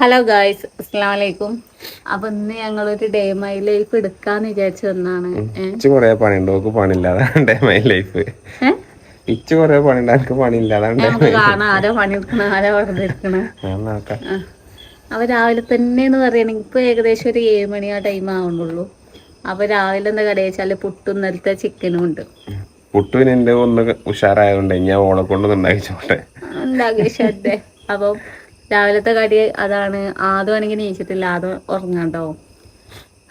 Hello guys അസ്സാം വലൈക്കും അപ്പൊ ഇന്ന് ഞങ്ങളൊരു ഡേ മൈ ലൈഫ് എടുക്കാന്ന് വിചാരിച്ചു വന്നാണ് ഇച്ച് കൊറേ പണിയുണ്ട്. ഓക്ക് പണിയില്ലാതെ മൈ ലൈഫ് ഇച്ച് കൊറേ പണിയുണ്ട്. എനിക്ക് പണിയില്ലാതെ നമുക്ക് കാണാം. ആരോ പണിയെടുക്കണ ആരോ വെറുതെ എടുക്കണ അപ്പൊ രാവിലെ തന്നെ എന്ന് പറയണെങ്കിൽ ഇപ്പൊ ഏകദേശം ഒരു ഏഴ് മണി ആ ടൈം ആവുന്നുള്ളു. അപ്പൊ രാവിലെ എന്താ കടയിൽ വെച്ചാൽ? പുട്ടും നിലത്തെ ചിക്കനും ഉണ്ട്. പുട്ടുവിന് എന്റെ ഒന്ന് ഉഷാറായതുകൊണ്ട് ഞാൻ ഓളെ കൊണ്ടൊന്ന് ഉണ്ടാക്കിച്ചോട്ടെ ഉണ്ടാകില്ലേ അപ്പം രാവിലത്തെ കടി അതാണ്. ആദ്യം ആണെങ്കിൽ നീച്ചിട്ടില്ല. ആദ്യം ഉറങ്ങാണ്ടോ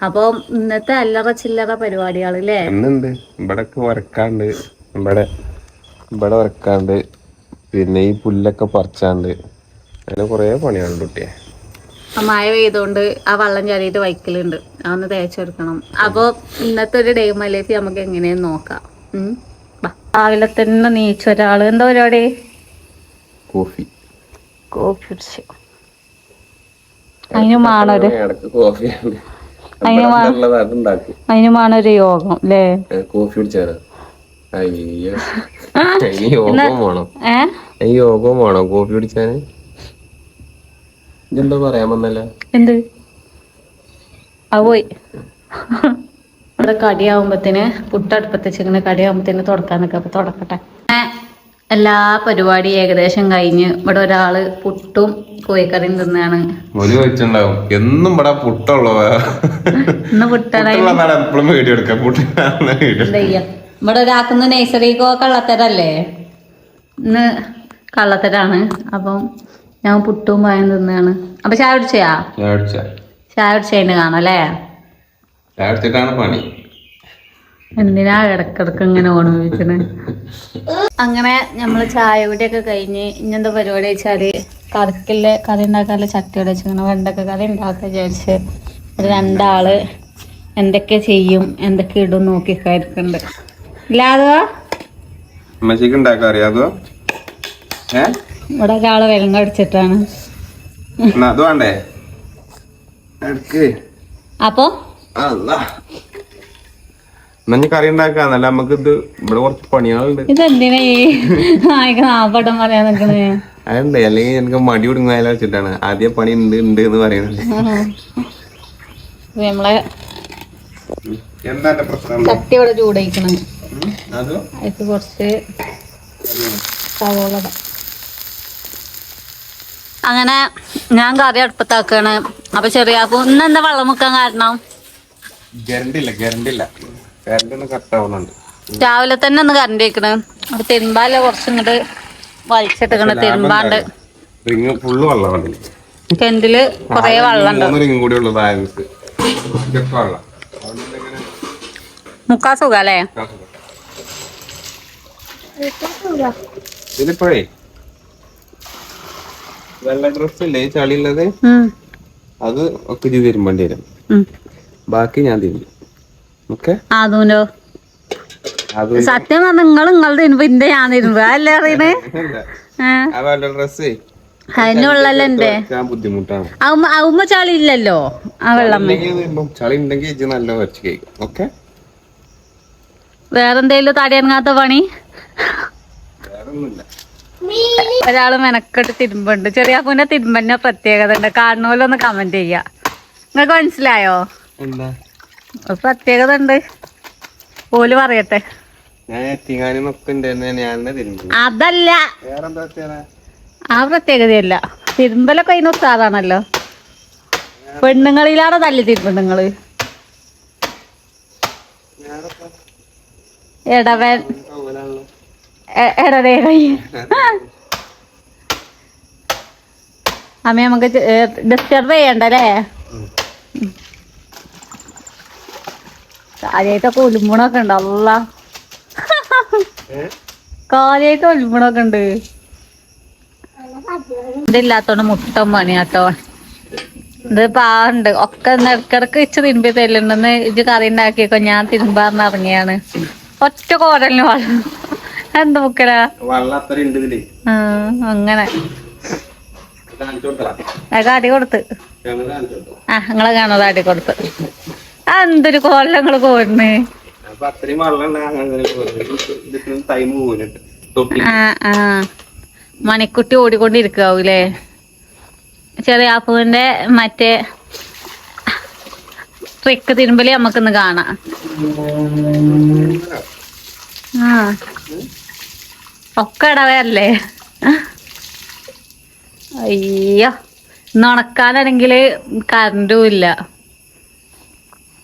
അപ്പൊ ഇന്നത്തെ അല്ലറ ചില്ലറ പരിപാടികൾ അല്ലേ വരക്കാണ്ട്. ഇവിടെ ഇവിടെ വരക്കാണ്ട്. പിന്നെ ഈ പുല്ലൊക്കെ പറിച്ചാണ്ട്. അങ്ങനെ കൊറേ പണിയാണ് കുട്ടിയെ. മഴ പെയ്തോണ്ട് ആ വള്ളം ചാടിയിട്ട് വൈക്കലുണ്ട്. അതൊന്ന് തേച്ചെടുക്കണം. അപ്പോൾ ഇന്നത്തെ ഒരു ഡേ മലേഫി ലൈഫ് നമുക്ക് എങ്ങനെയെന്ന് നോക്കാം. രാവിലെ തന്നെ നീച്ച എന്താ പരിപാടി? കോഫി. കോഫി കുടിച്ചു കോഫി യോഗം അല്ലേ കോഫി കുടിച്ചാലോ? യോഗം വേണം. കോഫി കുടിച്ചാന്? ഇതെന്താ പറയാൻ വന്നല്ലോ? എന്ത്? അവോയ് ഇവിടെ കടിയാവുമ്പത്തിന് പുട്ടടുപ്പത്ത് വെച്ചിങ്ങനെ കടിയാവുമ്പത്തിന് തുടക്കാൻ നിൽക്കാം അപ്പൊ തുടക്കട്ടെ. എല്ലാ പരിപാടി ഏകദേശം കഴിഞ്ഞ് ഇവിടെ ഒരാൾ പുട്ടും കോഴിക്കറിയും തിന്നാണ്. ഒരു വെച്ചിണ്ടാവും എന്നും ഇവിടെ പുട്ടുള്ളൂ ഇന്ന് പുട്ടാണ്. എപ്പോഴും വീഡിയോ എടുക്കാം. ഇവിടെ ഒരാക്കുന്ന നഴ്സറിക്കോ കള്ളത്തരല്ലേ? ഇന്ന് കള്ളത്തരാണ്. അപ്പം ഞാൻ പുട്ടും പായം തിന്നാണ്. അപ്പൊ ചായ കുടിച്ചയാ? ചാടിച്ച ചായ കുടിച്ചതിന് കാണാം അല്ലേ? ചായ കുടിച്ചിട്ടാണ് പണി. എന്തിനാ ഇടക്കിടക്ക് ഇങ്ങനെ ഓർമ്മിപ്പിക്കണേ അങ്ങനെ നമ്മൾ ചായ കൂടിയൊക്കെ കഴിഞ്ഞ് ഇങ്ങനത്തെ പരിപാടി വെച്ചാൽ കറിക്കില്ല കറി ഉണ്ടാക്കാനുള്ള ചട്ടിയോടെ വെച്ചിങ്ങനെ വെണ്ടക്ക കറി ഉണ്ടാക്കാൻ വിചാരിച്ച് ഒരു രണ്ടാൾ എന്തൊക്കെ ചെയ്യും എന്തൊക്കെ ഇടും നോക്കിക്കായിരിക്കുന്നുണ്ട് ഇല്ലാതെ അമ്മച്ചിക്ക് ഉണ്ടാക്കാൻ അറിയാതോ ഏ? ഇവിടെ ഒരാൾ വെള്ളം കടിച്ചിട്ടാണ്. അപ്പൊ? അല്ല എന്നാ കറി ഉണ്ടാക്കാന്നല്ല നമുക്ക് ഇത് ഇവിടെ കുറച്ച് പണികളുണ്ട്. ഇതെന്തിനാ ഈ നായിക നാപ്പട്ടം പറയാൻ നിക്കണേ അതുണ്ട് അല്ലെങ്കിൽ എനിക്ക് മടി കൊടുങ്ങായാലും വെച്ചിട്ടാണ്. ആദ്യം പണി ഉണ്ട് ഉണ്ട് എന്ന് പറയുന്നത്. നമ്മളെ എന്താ പ്രശ്നം? ചട്ടി ഇവിടെ ചൂടയിക്കണം അതോ? അതിക്ക് കുറച്ച് സവോള അങ്ങനെ ഞാൻ കറി അടുപ്പത്താക്കാണ്. അപ്പൊ ചെറിയ ഇന്ന് എന്താ വെള്ളം മുക്കാൻ കാരണം? ഗ്യാരണ്ടില്ല ഗ്യാരണ്ടില്ല ഗ്യാരണ്ടി ഒന്ന് കട്ട് ആവുന്നുണ്ട്. രാവിലെ തന്നെ ഒന്ന് കറണ്ട് വെക്കണ്. അപ്പൊ തിരുമ്പാല കുറച്ച് ഇങ്ങോട്ട് വലിച്ചിട്ടിക്കണ് തിരുമ്പാണ്ട്. റിങ് ഫുള്ള് വെള്ളമാണ് കെന്റിൽ കൊറേ വെള്ളം റിങ് കൂടി വെള്ളം. മുക്കാ സുഖം. അല്ലേ ഇതിലിപ്പോഴേ വെള്ള ഡ്രസ് ഇല്ലേ ചളിയുള്ളത്? അത് ഒക്കെ ചെയ്ത് തരുമ്പോണ്ടി വരും. ബാക്കി ഞാൻ തിരിഞ്ഞു ഓക്കെ? അതുണ്ടോ സത്യം പറഞ്ഞ നിങ്ങൾ നിങ്ങളുടെ ഇന്റെ ഞാൻ തിരുമ്പോ അല്ലേ അറിയണേ അതിനുള്ളല്ലോ എന്റെ അവമ്മ ചളി ഇല്ലല്ലോ? ആ വെള്ളം. വേറെന്തേലും തടിയണങ്ങാത്ത പണി? ഒരാൾ മെനക്കെട്ട് തിരുമ്പുണ്ട്. ചെറിയ പൂന്റെ തിരുമ്പന്നെ പ്രത്യേകത ഉണ്ട്. കാണുന്നോലൊന്ന് കമന്റ് ചെയ്യാ. നിങ്ങക്ക് മനസ്സിലായോ? ഒരു പ്രത്യേകത ഉണ്ട്. ഓൽ പറയട്ടെ. അതല്ല. ആ പ്രത്യേകതയല്ല. തിരുമ്പലൊക്കെ അതിന് ഉസ്താദാണല്ലോ. പെണ്ണുങ്ങളിലാണ് തല്ലി തിരുമ്പെണ്ണുങ്ങൾ എടവൻ എടവേ അമ്മ നമുക്ക് ഡിസ്റ്റർബ് ചെയ്യണ്ടല്ലേ? കാര്യമായിട്ടൊക്കെ ഉലുമ്പണൊക്കെ ഉണ്ട് അല്ല? കാര്യമായിട്ട് ഉലുമ്പണൊക്കെ ഉണ്ട്. ഇതില്ലാത്തോണ്ട് മുട്ടം പണിയാട്ടോ. ഇത് പാണ്ട് ഒക്കെ ഇടക്കിടക്ക് ഇച്ച് തിരുമ്പി തല്ലുണ്ടെന്ന് ഇത് കറി ഉണ്ടാക്കിയപ്പോ ഞാൻ തിരുമ്പാറിന് ഇറങ്ങിയാണ്. ഒറ്റ കോരലിന് വെള്ളം എന്താ മുക്കരാ? അങ്ങനെ. അടി കൊടുത്ത്. ആ നിങ്ങളെ കാണാതെ അടി കൊടുത്ത്. എന്തൊരു കൊല്ലങ്ങൾ കോരുന്നേ? അപ്പൊ അത്രയും വെള്ളം ഉണ്ട് അങ്ങനെ ഇതിന് ടൈം പോകുന്നുണ്ട് ആ ആ. മണിക്കുട്ടി ഓടിക്കൊണ്ടിരിക്കാവൂലേ? ചെറിയ ആപ്പുവിന്റെ മറ്റേ ട്രിക്ക് തിരുമ്പലി നമുക്കിന്ന് കാണാം. ആ. ഒക്കെ ഇടവല്ലേ അയ്യോ. ഇന്ന് ഉണക്കാനാണെങ്കിൽ കറണ്ടും ഇല്ല.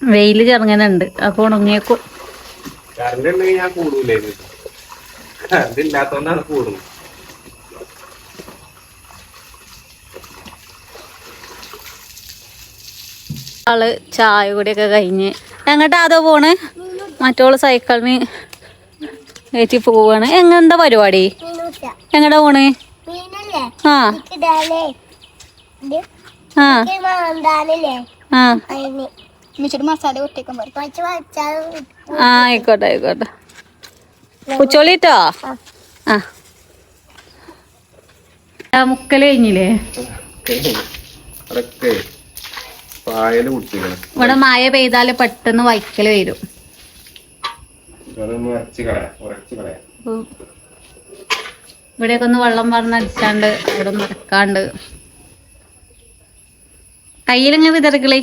വെയിൽ ചെറുങ്ങനുണ്ട് അപ്പൊ ഉണങ്ങിയേക്കും. കറണ്ട് ഉണ്ടെങ്കിൽ ഞാൻ കൂടൂലേ? കറണ്ട് ഇല്ലാത്തോണ്ടാണ് കൂടുന്നത്. ആൾ ചായ കൂടിയൊക്കെ കഴിഞ്ഞ് എങ്ങോട്ടാ അതോ പോണ്? മറ്റോൾ സൈക്കിളിന് കയറ്റി പോവാണ്. എങ്ങനെന്താ പരിപാടി? എങ്ങടാ പോണ്? ആ. ആ. ആ. മസാല പറയും. ആ ആയിക്കോട്ടെ ആയിക്കോട്ടെ. ഉച്ചോളിട്ടോ ആ. മുക്കൽ കഴിഞ്ഞില്ലേ? ഇവിടെ മഴ പെയ്താൽ പെട്ടെന്ന് വൈക്കൽ വരും. ഇവിടെയൊക്കെ ഒന്ന് വെള്ളം പറഞ്ഞടിച്ചാണ്ട് അവിടെ നടക്കാണ്ട്. കയ്യിലെങ്ങനെ വിതറിക്കളി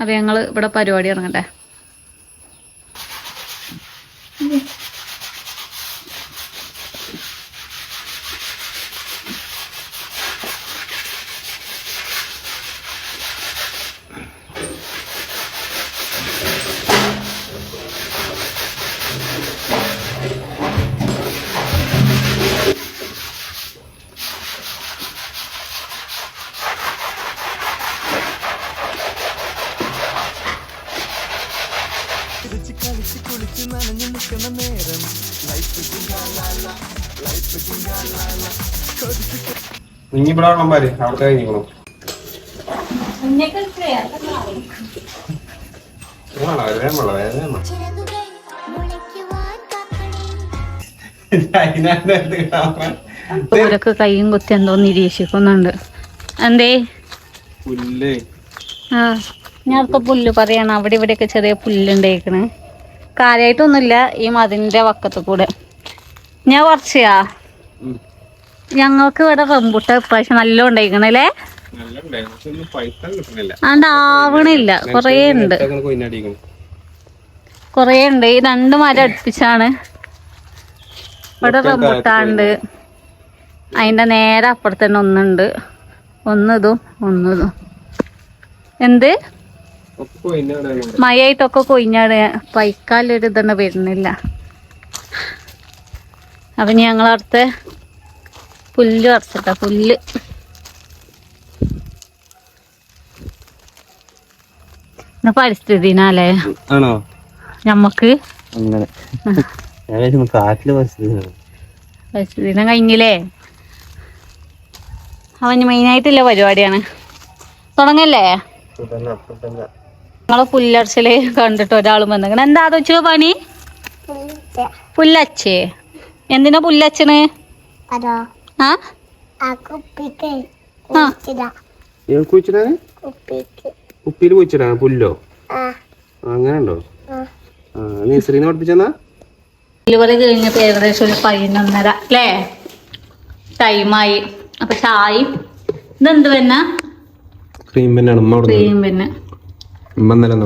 അപ്പൊ ഞങ്ങൾ ഇവിടെ പരിപാടി ഇറങ്ങട്ടെ ഇനി ഇവിടെ അവിടുത്തെ കഴിഞ്ഞിക്കണം ഓരൊക്കെ കൈയും കുത്തി എന്തോ നിരീക്ഷിക്കുന്നുണ്ട്. എന്തേ? പുല്ല്. ആ ഞാനൊക്കെ പുല്ല് പറയണം. അവിടെ ഇവിടെയൊക്കെ ചെറിയ പുല്ലുണ്ടായിക്കണ്. കാര്യമായിട്ടൊന്നുമില്ല ഈ മതിലിന്റെ വക്കത്ത് കൂടെ. ഞാൻ കുറച്ചാ. ഞങ്ങൾക്ക് ഇവിടെ റംബുട്ട ഇപ്രാവശ്യം നല്ല ഉണ്ടായിക്കണല്ലേ കിട്ടണില്ല. ആവണില്ല. കൊറേ ഉണ്ട്. കൊറേ ഉണ്ട്. ഈ രണ്ട് മരം അടുപ്പിച്ചാണ്. ഇവിടെ റംബുട്ടാണ്ട് അതിന്റെ നേരെ അപ്പുറത്ത് തന്നെ ഒന്നുണ്ട്. ഒന്നിതും ഒന്നിതും. എന്ത്? മയായിട്ടൊക്കെ മഴയായിട്ടൊക്കെ കൊയിഞ്ഞാട് പൈക്കാലൊരു ഇതന്നെ വരുന്നില്ല. അപ്പൊ ഞങ്ങൾ അടുത്ത് പുല്ല് പറിച്ചിട്ട പുല്ല്. പരിസ്ഥിതിനാലേ? ആണോ? ഞമ്മക്ക്? അങ്ങനെ. പരിസ്ഥിതി ദിനം കഴിഞ്ഞില്ലേ? അവന് മെയിനായിട്ടുള്ള പരിപാടിയാണ്. തുടങ്ങല്ലേ? നമ്മളെ പുല്ലടിച്ചൽ കണ്ടിട്ട് ഒരാളും വന്നിങ്ങനെ എന്താ വെച്ചു പണി? പുല്ലച്ചേ എന്തിനാ പുല്ലച്ചണ് അതോ? കുപ്പിക്ക് ഉപ്പിൽ കുഴിച്ചിടാ. പുല്ലോ? അങ്ങനെയുണ്ടോ? നഴ്സറിന്ന് പഠിപ്പിച്ചെന്നാ? ഇതുപോലെ കഴിഞ്ഞപ്പോ ഏകദേശം ഒരു പതിനൊന്നര അല്ലേ? ടൈമായി അപ്പൊ ചായ ഇതെന്ത് പിന്നെ ക്രീം പെന്നാണ് ക്രീം പിന്നെ ഉമ്മ ഇന്നലെ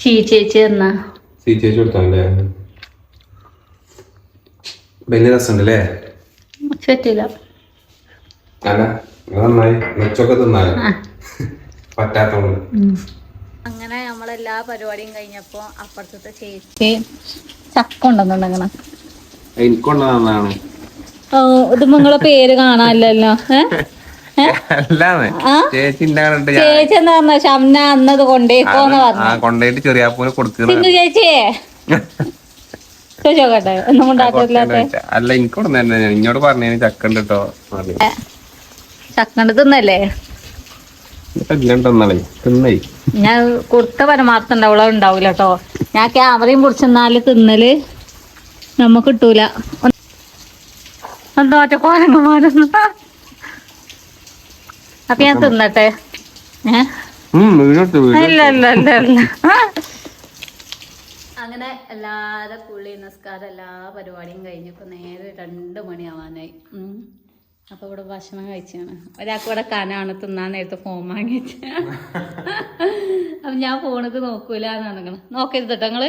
ചീ ചേച്ചി എന്നാ ചേച്ചി കൊടുത്താണല്ലേ? വലിയ രസമുണ്ടല്ലേ? പറ്റില്ല അങ്ങനെ നമ്മളെല്ലാ പരിപാടിയും കഴിഞ്ഞപ്പോ അപ്പുറത്തെ ചേച്ചി ചക്ക ഉണ്ടെന്നുണ്ടെങ്കിൽ എനിക്കുള്ളതാണ് ഓ ഇത് നിങ്ങളെ പേര് കാണാനില്ലല്ലോ? ചേച്ചി കണ്ടിട്ട് എന്താ പറഞ്ഞ? ഷംന അന്നത് കൊണ്ടേക്കോന്ന് പറഞ്ഞു. കൊണ്ടുപോയിട്ട് ചെറിയാപ്പൂനെ കൊടുക്കുന്ന ചേച്ചിയെ. ചോദിച്ചോക്കട്ടെ ഒന്നും കൊണ്ടാട്ടില്ലാത്ത അല്ല? എനിക്ക് തന്നെ. ഇങ്ങോട്ട് പറഞ്ഞു ചക്ക ഉണ്ട് കേട്ടോ ചക്കണ്ട് തിന്നല്ലേ? ഞാൻ കൊടുത്ത പരമാർത്ഥം ഉണ്ടാവുള്ള ഉണ്ടാവൂല കേട്ടോ ഞാൻ ക്യാമറയും പിടിച്ചെന്നാൽ തിന്നൽ നമുക്ക് കിട്ടൂല. എന്താ മറ്റേ കോരങ്ങന്മാരൊന്നും അപ്പൊ ഞാൻ തിന്നട്ടെ. ഏ? ഇല്ല ഇല്ല ഇല്ല ഇല്ല അങ്ങനെ എല്ലാവരും കുളി നിസ്കാരം എല്ലാ പരിപാടിയും കഴിഞ്ഞ് ഇപ്പം നേരെ രണ്ട് മണിയാവാനായി. അപ്പോൾ അപ്പൊ ഇവിടെ ഭക്ഷണം കഴിച്ചാണ്. ഒരാൾക്ക് ഇവിടെ കനാണ് തിന്നാൻ നേരത്തെ ഫോൺ വാങ്ങിച്ച അപ്പം ഞാൻ ഫോണൊക്കെ നോക്കൂല എന്നാണ് നോക്കരുത് കേട്ടോ നിങ്ങൾ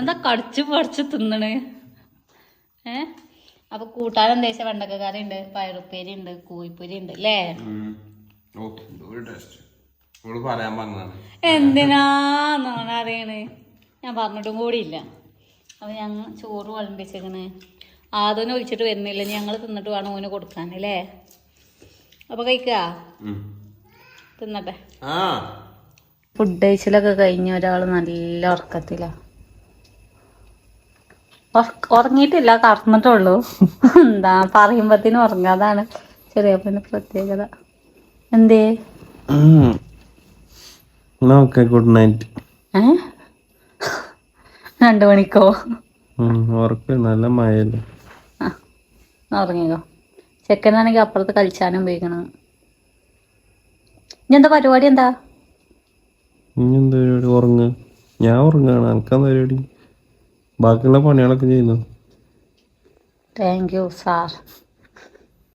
എന്താ കടിച്ച് പടിച്ച് തിന്നണ്? ഏ? അപ്പൊ കൂട്ടാൻ എന്താ വെച്ചാൽ വെണ്ടക്കക്കറി ഉണ്ട് പയറുപ്പേരി ഉണ്ട് കോഴിപ്പൊരി ഉണ്ട് അല്ലേ? എന്തിനാന്നാണ് അറിയണേ ഞാൻ പറഞ്ഞിട്ടും കൂടിയില്ല. അപ്പോൾ ഞങ്ങൾ ചോറ് വിളമ്പിച്ചേക്കണ്. ആദ്യം ഒഴിച്ചിട്ട് വരുന്നില്ല. ഞങ്ങൾ തിന്നിട്ട് വേണം ഓന് കൊടുക്കാൻ അല്ലേ അപ്പോൾ കഴിക്കുക തിന്നട്ടെ. ആ. ഫുഡ് കഴിച്ചിലൊക്കെ കഴിഞ്ഞ ഒരാൾ നല്ല ഉറക്കത്തിലാ. ഉറക്ക- ഉറങ്ങിയിട്ടില്ല കറന്നിട്ടുള്ളൂ. എന്താ പറയുമ്പത്തിന് ഉറങ്ങാതാണ് ചെറിയ പിന്നെ പ്രത്യേകത. എന്തേ? Good night. ഏ? രണ്ടു മണിക്കോ? ഉറക്കം നല്ല മഴയല്ലേ? ഉറങ്ങിക്കോ. ചെക്കനാണെങ്കിൽ അപ്പുറത്ത് കളിച്ചാനും ഉപയോഗിക്കണം. ഇനി എന്താ പരിപാടി എന്താ? ഇനി എന്താ പരിപാടി? ഉറങ്ങ. ഞാൻ ഉറങ്ങാണ്. എനിക്കെന്താ പരിപാടി? ബാക്കിയുള്ള പണികളൊക്കെ ചെയ്യുന്നു? Thank you sir